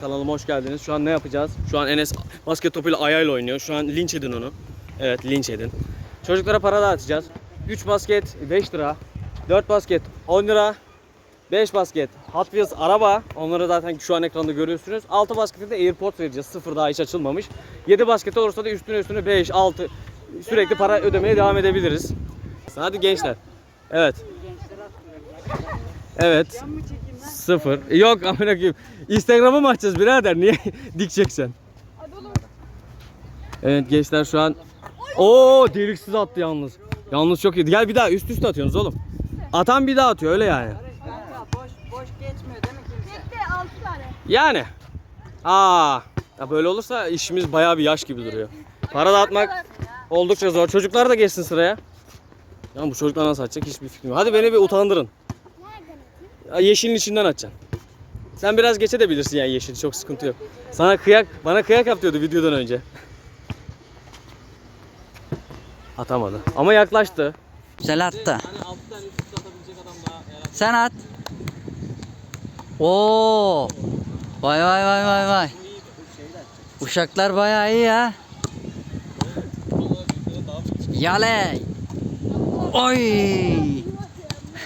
Kanalıma hoş geldiniz. Şu an ne yapacağız? Şu an Enes basket topuyla ayağıyla oynuyor. Şu an linç edin onu. Evet linç edin. Çocuklara para dağıtacağız. 3 basket 5 lira. 4 basket 10 lira. 5 basket Hot Wheels araba. Onları zaten şu an ekranda görüyorsunuz. 6 baskete de Airpods vereceğiz. Sıfır daha hiç açılmamış. 7 basket olursa da üstüne üstüne 5, 6 sürekli para ödemeye devam edebiliriz. Hadi gençler. Evet. Evet. Sıfır. Yok amına koyayım. Instagram'ı mı açacağız birader? Niye dikeceksin? Evet gençler şu an Oo deliksiz attı yalnız. Yalnız çok iyi. Gel bir daha üst üste atıyorsunuz oğlum. Atan bir daha atıyor öyle yani. Boş boş geçmiyor değil mi kimse? Tek de 6 tane. Yani. Aa. Ya böyle olursa işimiz bayağı bir yaş gibi duruyor. Para dağıtmak oldukça zor. Çocuklar da geçsin sıraya. Ya bu çocuklar nasıl atacak hiçbir fikrim yok. Hadi beni bir utandırın. Yeşilin içinden atacaksın. Sen biraz geçe de bilirsin yani yeşil çok sıkıntı yok. Sana kıyak, bana kıyak yap diyordu videodan önce. Atamadı. Ama yaklaştı. Güzel attı. 6 tane üst üste atabilecek adam daha Sen at. Oo. Vay vay vay vay vay. Uşaklar bayağı iyi ya. Yale. Oy.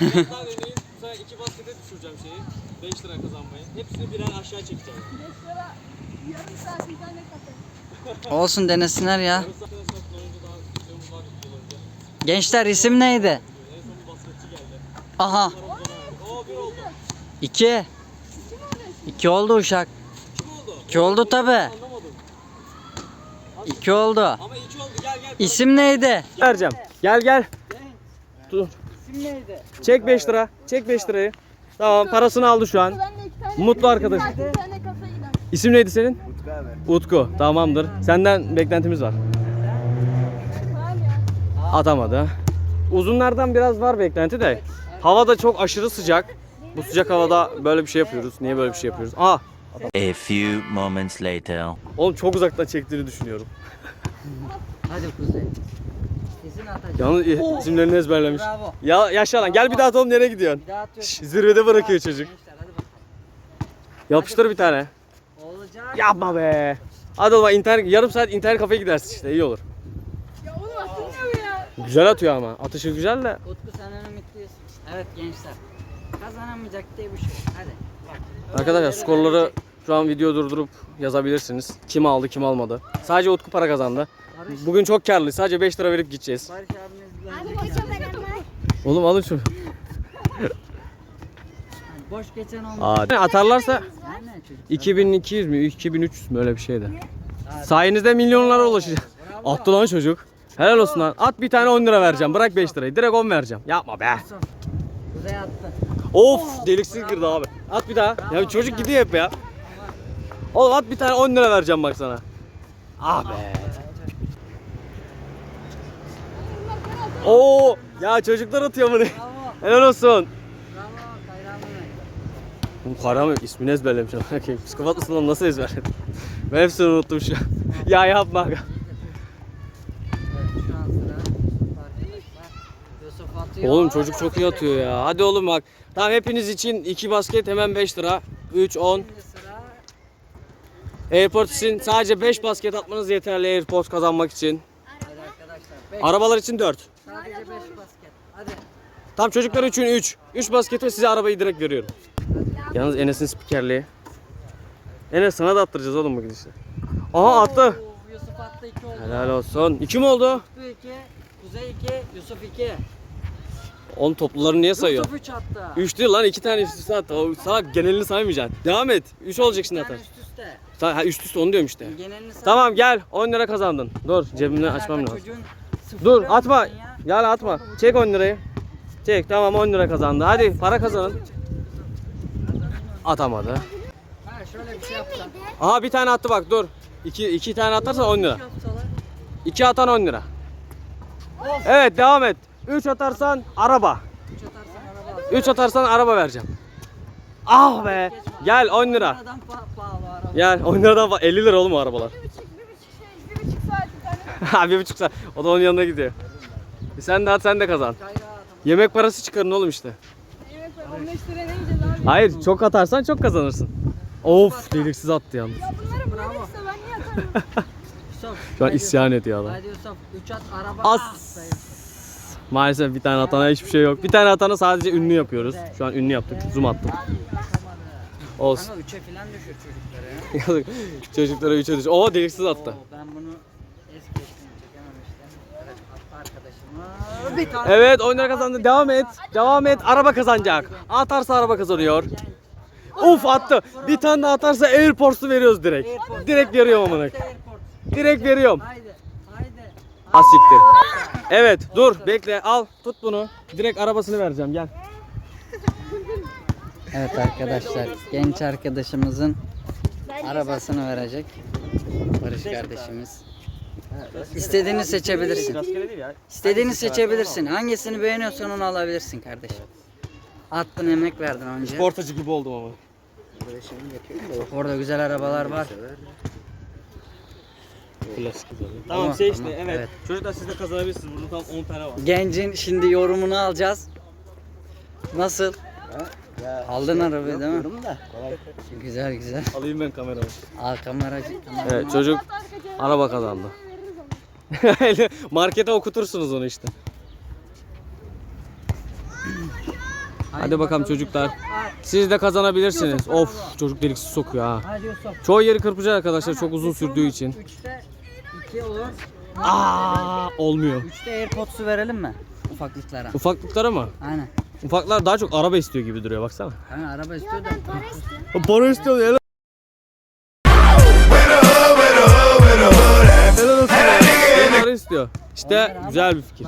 Daha deneyin. Bu sefer iki baskete düşüreceğim şeyi. 5 lira kazanmayı. Hepsini birer aşağı çekeceğim. 5 lira yarım saat internet kafe. Olsun denesinler ya. Gençler isim neydi? En son bir basketçi geldi. Aha. Oo bir oldu. iki. İki oldu uşak. İki oldu tabi. İki oldu. Ama iki oldu gel gel. İsim neydi? Vereceğim. Gel gel. Dur. İsim neydi? Çek 5 lira. Çek 5 lirayı. Tamam parasını aldı şu an. Ben de 2 tane. Mutlu arkadaş. İsim neydi senin? Utku abi. Utku. Tamamdır. Senden beklentimiz var. Atamadı. Uzunlardan biraz var beklenti de. Hava da çok aşırı sıcak. Bu sıcak havada böyle bir şey yapıyoruz. Niye böyle bir şey yapıyoruz? Aa, A few moments later. oğlum çok uzaktan çektiğini düşünüyorum. Hadi kuzey. Kesin atacak. Yalnız isimlerini ezberlemiş. Bravo. Ya yaşa lan. Gel bir daha atalım nereye gidiyorsun? Bir daha. Şş, zirvede bırakıyor çocuk. Yapıştır bir tane. Olacak. Yapma be. Hadi oğlum internet, yarım saat internet kafeye gidersin işte iyi olur. Ya oğlum atılmıyor ya. Güzel atıyor ama. Atışı güzel de. Utku sen ümitliyorsun. Evet gençler. Kazanamayacak diye bir şey. Hadi. Bak. Arkadaşlar skorları şu an video durdurup yazabilirsiniz. Kim aldı kim almadı. Sadece Utku para kazandı. Barış, Bugün çok karlı. Sadece 5 lira verip gideceğiz. Barış abimiz? Oğlum alın şunu. Boş geçen olmuş. Aa, atarlarsa ne çocuk? 2200 mü 2300 mü öyle bir şeydi. Sayenizde milyonlara ulaşacağız. Attı lan çocuk. Helal olsun lan. At bir tane 10 lira vereceğim. Bırak 5 lirayı. Direkt 10 vereceğim. Yapma be. Kuzey attı. Of deliksiz girdi abi. At bir daha. Ya çocuk gidiyor hep ya. Oğlum at bir tane 10 lira vereceğim bak sana. Ah be. Oo ya çocuklar atıyor bunu. Helal olsun. Bu Kahraman ismini ezberlemiş. Bakayım psikopat mısın lan nasıl ezberledin? Ben hepsini unuttum şu an. ya yapma. Oğlum çocuk çok iyi atıyor ya. Hadi oğlum bak. Tamam hepiniz için 2 basket hemen 5 lira. 3, 10. Şimdi sıra. Airport için sadece 5 basket atmanız yeterli Airport kazanmak için. Arabalar için 4. Sadece 5 basket. Hadi. Tam çocuklar için 3. 3 basket ve size arabayı direkt veriyorum. Yalnız Enes'in spikerliği. Enes sana da attıracağız oğlum bugün işte. Aha attı. Oo, Yusuf attı 2 oldu. Helal olsun. 2 mi oldu? Utku 2, Kuzey 2, Yusuf 2. Oğlum topluları niye sayıyor? Yusuf 3 attı. 3 değil lan 2 tane üst üste attı. O salak genelini saymayacaksın. Devam et. 3 olacak şimdi atar. üst üste. Ha, üst üste onu diyorum işte. Genelini say. Tamam gel 10 lira kazandın. Dur cebimden açmam lazım. çocuğun sıfırı Dur atma. sen ya? Gel atma. Çek 10 lirayı. Çek tamam 10 lira kazandı. Hadi para kazanın. Atamadı. Ha şöyle bir şey yapsam. Aha bir tane attı bak dur. 2 2 tane atarsa 10 lira. 2 atan 10 lira. Evet devam et. 3 atarsan araba. 3 atarsan araba. 3 atarsan araba vereceğim. Ah be. Gel 10 lira. Gel 10 liradan fa- 50 lira oğlum o arabalar. Bir buçuk, bir buçuk şey, bir buçuk saat. Ha bir buçuk saat. O da onun yanına gidiyor. E sen de at sen de kazan. Yemek parası çıkarın oğlum işte. Yemek var 15 lira? Hayır çok atarsan çok kazanırsın. Of deliksiz attı yalnız. Ya bunları bu verirse ben niye atarım? Yusuf. Şu an hadi isyan Yusuf. ediyor adam. Hadi Yusuf. 3 at araba. As. Ah. Maalesef bir tane atana hiçbir şey yok. Bir tane atana sadece ünlü yapıyoruz. Şu an ünlü yaptık. Zoom bakamadı. Olsun. Kanka 3'e falan düşür çocukları ya. Yazık. Çocuklara 3'e düş. Oo deliksiz attı. Oo, ben bunu es geçtim çekememiştim. Evet attı arkadaşım. Bir tane. Evet oyunlar kazandı. Devam et. Devam et. Araba kazanacak. Atarsa araba kazanıyor. Uf attı. Bir tane daha atarsa Airports'u veriyoruz direkt. Direkt veriyorum amına. Direkt veriyorum. Haydi. Haydi. Asiktir. Evet dur bekle al tut bunu. Direkt arabasını vereceğim gel. Evet arkadaşlar genç arkadaşımızın arabasını verecek Barış kardeşimiz. İstediğini seçebilirsin. İstediğini seçebilirsin. Hangisini beğeniyorsan onu alabilirsin kardeşim. Attın emek verdin önce. Portacı gibi oldum ama. Orada güzel arabalar var. Klasik güzel. Ama- Tamam şey işte ama- evet. evet. Çocuklar siz de kazanabilirsiniz. Burada tam 10 tane var. Gencin şimdi yorumunu alacağız. Nasıl? Aldın arabayı değil mi? Güzel güzel. Alayım ben kameramı. Al kameracı. Evet çocuk araba kazandı. Markete okutursunuz onu işte. Hadi bakalım çocuklar. Siz de kazanabilirsiniz. Of çocuk deliksiz sokuyor ha. Çoğu yeri kırpacak arkadaşlar çok uzun sürdüğü için. 3'te 2 olur. Aa olmuyor. 3'te AirPods'u verelim mi? Ufaklıklara. Ufaklıklara mı? Aynen. Ufaklar daha çok araba istiyor gibi duruyor baksana. Hani araba istiyor da. Para istiyor ya. İstiyor. İşte güzel bir fikir.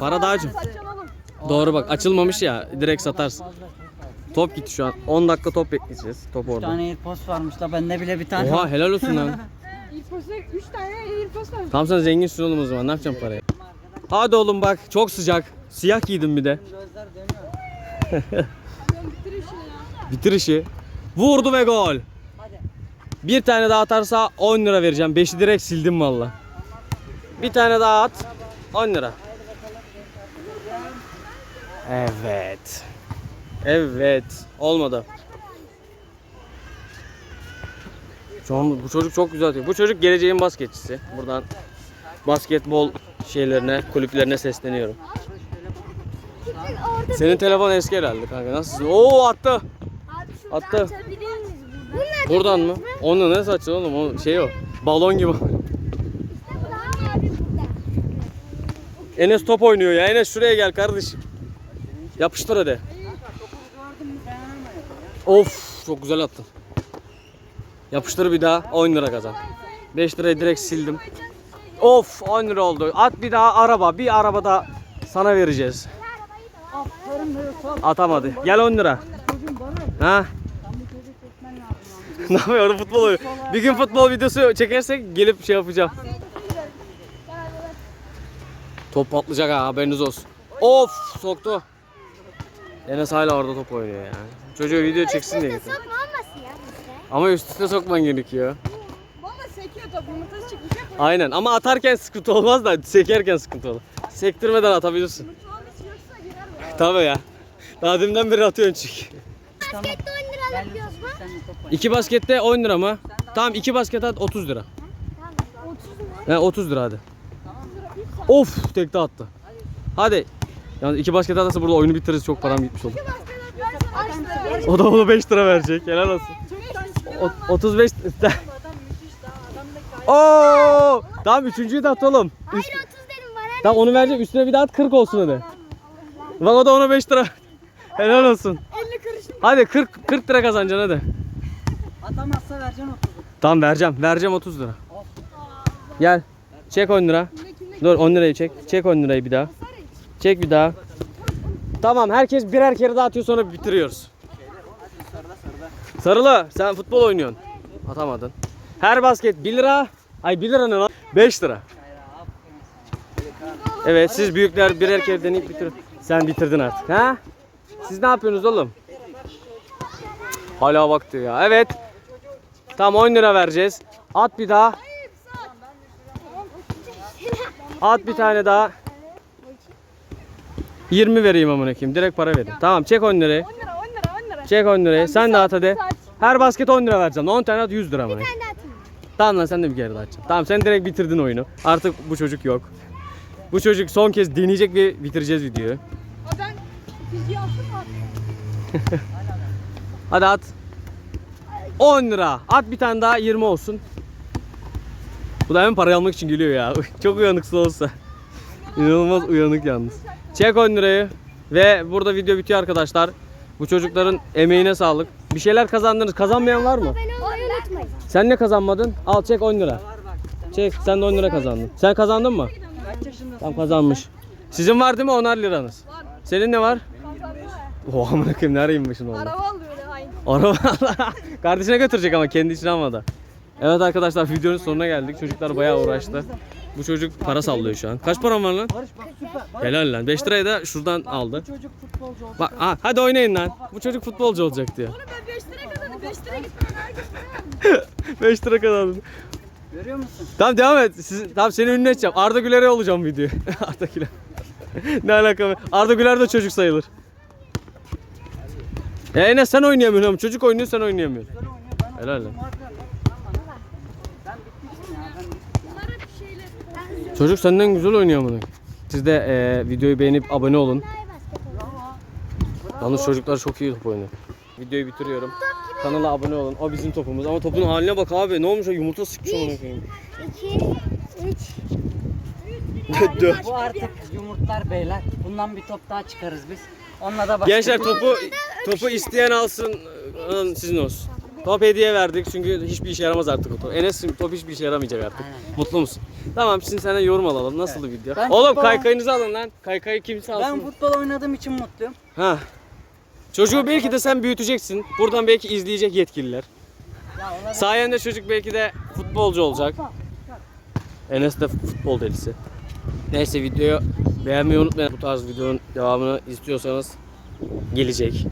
Para daha çok. Saçmalama. Doğru bak açılmamış ya direkt satarsın. Top gitti şu an. 10 dakika top bekleyeceğiz. Top Bir orada. tane AirPods varmış da bende bile bir tane Oha helal olsun lan. İlpos'a 3 tane İlpos var. Tam sen zenginsin oğlum o zaman ne yapacaksın parayı? Hadi oğlum bak çok sıcak. Siyah giydim bir de. Gözler dönüyor. Ben ya. Bitir işi. Vurdu ve gol. Hadi. Bir tane daha atarsa 10 lira vereceğim. 5'i direkt sildim valla. Bir tane daha at. 10 lira. Evet. Evet. Olmadı. Şu an bu çocuk çok güzel atıyor. Bu çocuk geleceğin basketçisi. Buradan basketbol şeylerine, kulüplerine sesleniyorum. Senin telefon eski herhalde kanka. Nasılsın? Oo attı. Attı. buradan? Buradan mı? Onu ne saçı oğlum? O şey o. Balon gibi. Buradan abi burada. Enes top oynuyor ya. Enes şuraya gel kardeşim. Yapıştır hadi. Of çok güzel attın. Yapıştır bir daha 10 lira kazan. 5 lirayı direkt sildim. Of 10 lira oldu. At bir daha araba. Bir araba da sana vereceğiz. Atamadı. Gel 10 lira. Ha? Ne yapıyor orada futbol oynuyor. Bir gün futbol videosu çekersek gelip şey yapacağım. Top patlayacak ha haberiniz olsun. Of soktu. Enes hala orada top oynuyor ya. Çocuğu video çeksin diye. getirdim. Sokma olmasın ya bizde. Ama üst üste sokman gerekiyor. Valla sekiyor top yumurtası çıkmış. Hep Aynen ama atarken sıkıntı olmaz da sekerken sıkıntı olur. Sektirmeden atabilirsin. Tabii ya. Daha deminden beri atıyorsun çünkü. Baskette 10 lira yapıyoruz mu? İki baskette 10 lira mı? Tamam iki basket at 30 lira. 30 mu? He 30 lira hadi. Of tekte attı. Hadi. Yalnız iki basket atarsa burada oyunu bitiririz çok param gitmiş olur. Açtı. O da onu 5 lira verecek. Helal olsun. O, 35 Oo! Tamam üçüncüyü de at oğlum. Hayır 30 dedim bana. tamam onu verecek. Üstüne bir daha at 40 olsun hadi. Bak o da ona 5 lira. Helal olsun. 50 kuruş. Hadi 40 40 lira kazanacaksın hadi. Atamazsa vereceksin 30'u. Tamam vereceğim. Vereceğim 30 lira. Gel. Çek 10 lira. Dur 10 lirayı çek. Çek 10 lirayı bir daha. Çek bir daha. Tamam herkes birer kere daha atıyor sonra bitiriyoruz. Sarılı sen futbol oynuyorsun. Atamadın. Her basket 1 lira. Ay 1 lira ne lan? 5 lira. Evet siz büyükler birer kere deneyip bitirin. Sen bitirdin artık ha? Siz ne yapıyorsunuz oğlum? Hala baktı ya. Evet. Tamam 10 lira vereceğiz. At bir daha. At bir tane daha. 20 vereyim amına koyayım. Direkt para vereyim. Tamam çek 10 lirayı. 10 lira 10 lira 10 lira. Çek 10 lirayı. Sen de at hadi. Her basket 10 lira vereceğim. 10 tane at 100 lira mı? Ben de atayım. Tamam lan sen de bir kere daha açacaksın. Tamam sen direkt bitirdin oyunu. Artık bu çocuk yok. Bu çocuk son kez deneyecek ve bitireceğiz videoyu. Aa, ben fiziği attım? Hadi at. 10 lira. At bir tane daha 20 olsun. Bu da hemen parayı almak için geliyor ya. Çok uyanıksız olsa. İnanılmaz uyanık yalnız. Çek 10 lirayı. Ve burada video bitiyor arkadaşlar. Bu çocukların emeğine sağlık. Bir şeyler kazandınız. Kazanmayan var mı? Sen ne kazanmadın? Al çek 10 lira. Çek sen de 10 lira kazandın. Sen kazandın mı? Tam kazanmış. Sizin var değil mi 10'ar liranız? Senin ne var? Oha amına koyayım nereye inmişsin oğlum? Araba alıyor öyle aynı. Araba kardeşine götürecek ama kendi için almadı. Evet arkadaşlar videonun sonuna geldik. Çocuklar bayağı uğraştı. Bu çocuk para sallıyor şu an. Kaç param var lan? Barış bak süper. Helal lan. 5 lirayı da şuradan aldı. Çocuk futbolcu oldu. Bak ha, hadi oynayın lan. Bu çocuk futbolcu olacak diyor. Oğlum ben 5 lira kazandım. 5 lira gitmem. Herkes 5 lira kazandın. Görüyor musun? Tamam devam et. Siz, tamam seni ünlü edeceğim. Arda Güler'e olacağım video. Arda Güler. ne alaka? Arda Güler de çocuk sayılır. Ya Enes sen oynayamıyorsun oğlum. Çocuk oynuyor sen oynayamıyorsun. Helal lan. oynadım arkadaşlar. Ben bitmişim ya. Ben bitmişim. bunlar hep şeyler. Çocuk senden güzel oynuyor bunu. Siz de e, videoyu beğenip abone olun. Yalnız çocuklar çok iyi top oynuyor. Videoyu bitiriyorum. Kanala abone olun. O bizim topumuz. Ama topun haline bak abi. Ne olmuş o yumurta sıkmış ona koyayım. 2, 3. Dö. Bu artık yumurtlar beyler. Bundan bir top daha çıkarız biz. Onunla da başka Gençler topu topu isteyen alsın. Sizin olsun. Top hediye verdik çünkü hiçbir işe yaramaz artık o top. Enes top hiçbir işe yaramayacak artık. Aynen. Mutlu musun? Tamam şimdi senden yorum alalım. Nasıldı video? Ben Oğlum futbol- kaykayınızı alın lan. Kaykayı kimse alsın. Ben futbol oynadığım için mutluyum. Ha. Çocuğu belki de sen büyüteceksin. Buradan belki izleyecek yetkililer. Ya ona Sayende çocuk belki de futbolcu olacak. Enes de futbol delisi. Neyse videoyu beğenmeyi unutmayın. Bu tarz videonun devamını istiyorsanız gelecek.